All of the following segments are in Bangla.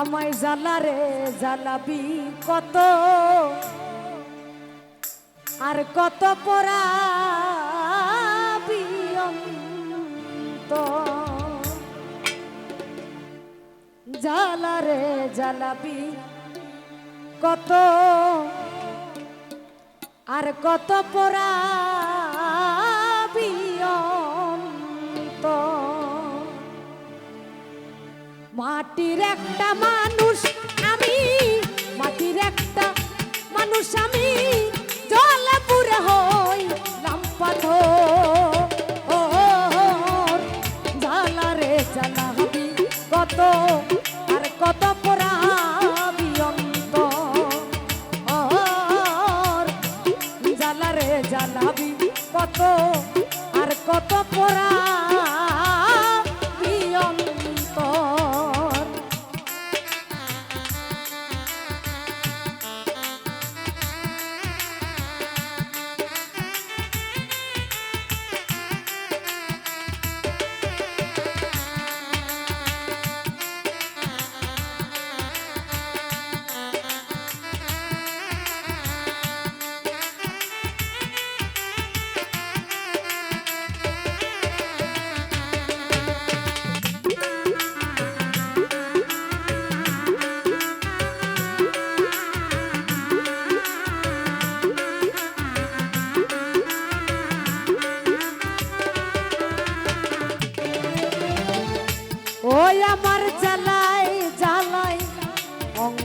আমায় জ্বালারে জ্বালাবি কত? আর কত পরাবি অন্ত জ্বালারে জ্বালাবি কত? আর কত পরাবি মাটির একটা মানুষ আমি, মাটির একটা মানুষ আমি। জলে পুরে হই লাম্পাধ জ্বালা রে জ্বালা কত আর কত রে জ্বালাবি কত আর কত পরাবি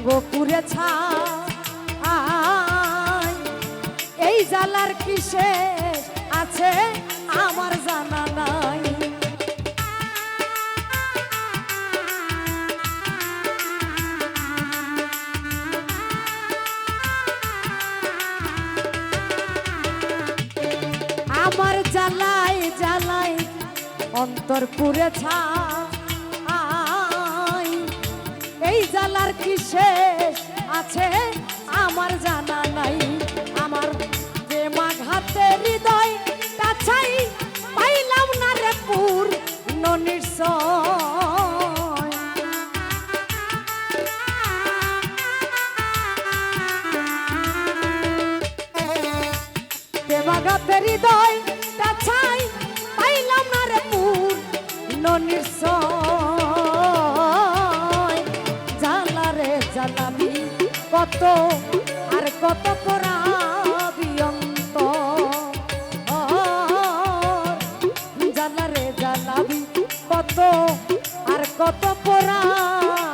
অঙ্গ পুরে ছাই এই জ্বালার কিসে আছে আমার জানা নাই। আমার জ্বালাই জ্বালাই অন্তর পুরে ছাই এই জ্বালার কি আছে? আমার জানা নাই। আমার প্রেমাঘাতে হৃদয় কাছাই পাইলাম না রে পুর নিশ্চয় প্রেমাঘাতে হৃদয় কাছাই পাইলাম না রে পুর নিশ্চয় কত আর কত পরাবি অন্ত জ্বালা রে জ্বালাবি কত আর কত পরাবি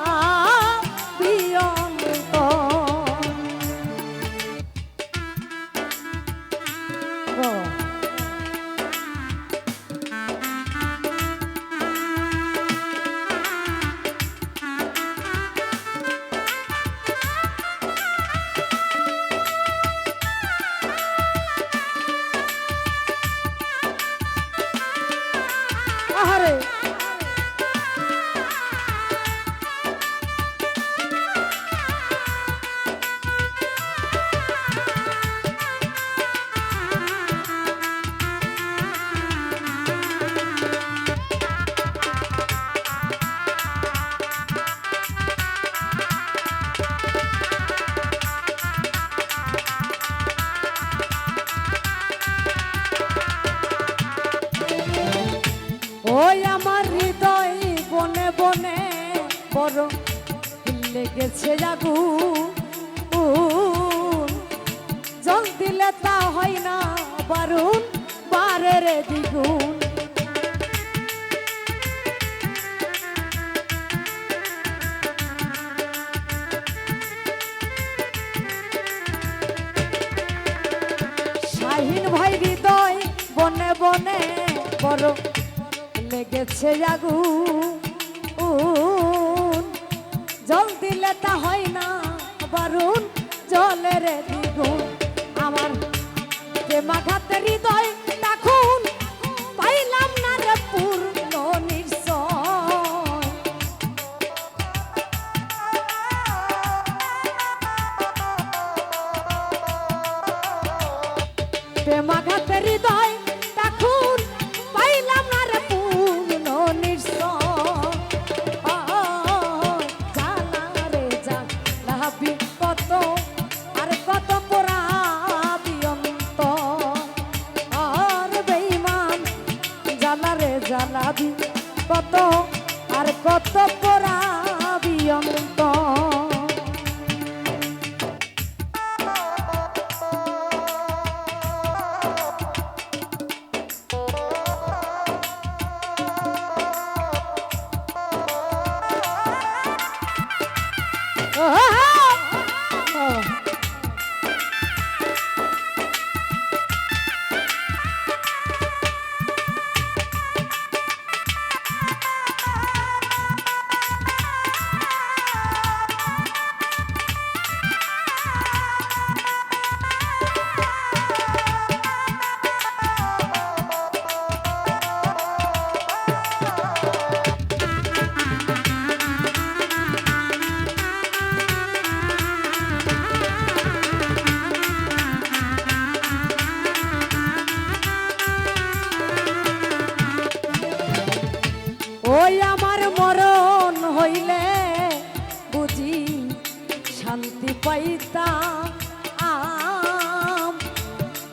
ওই আমার হৃদয় বনে বনে বড় লেগেছে জাগু। জল দিলে তা হয় না, বারুন বারের দ্বিগুণ। শাহিন ভাই হৃদয় বনে বনে বড় লেগেছে আগু জল দিলে তা হয় না বারুন জলের দ্বিগুণ। আমার প্রেমাঘাতে হৃদয় জ্বালাবি কত আর কত পরাবি অন্ত ওই আমার মরণ হইলে বুঝি শান্তি পাইতাম।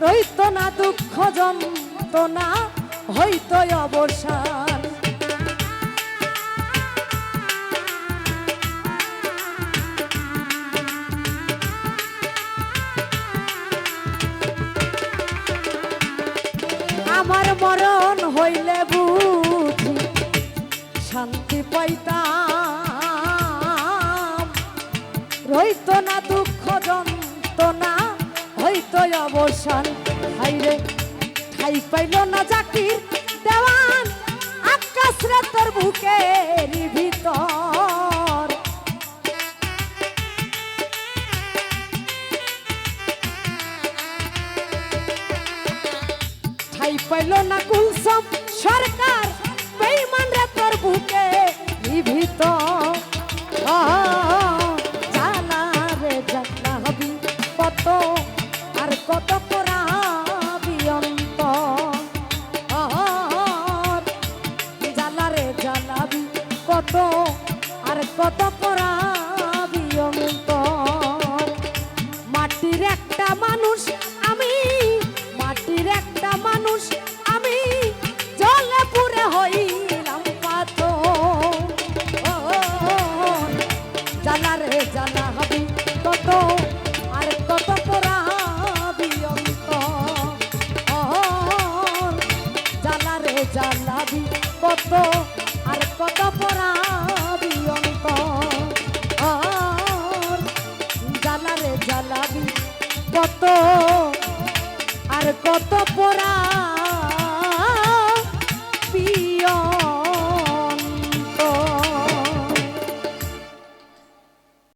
রইত না দুঃখ যন্ত্রণা হইত অবসান। শান্তি পাইতাম। রইত না দুঃখ যন্ত্রণা, হইত অবসান। হাইরে, ঠাই পাইল না জাকির দেওয়ান। আকাশ রে তোর বুকে ভিতর কত পরাবি মাটির একটা মানুষ আমি, মাটির একটা মানুষ আমি, জলে পুরে হইলাম পাথর। জানা রে, জানা হবি কত, আর কত অন্ত জানা রে জানাবি কত। কত আর কত পোড়া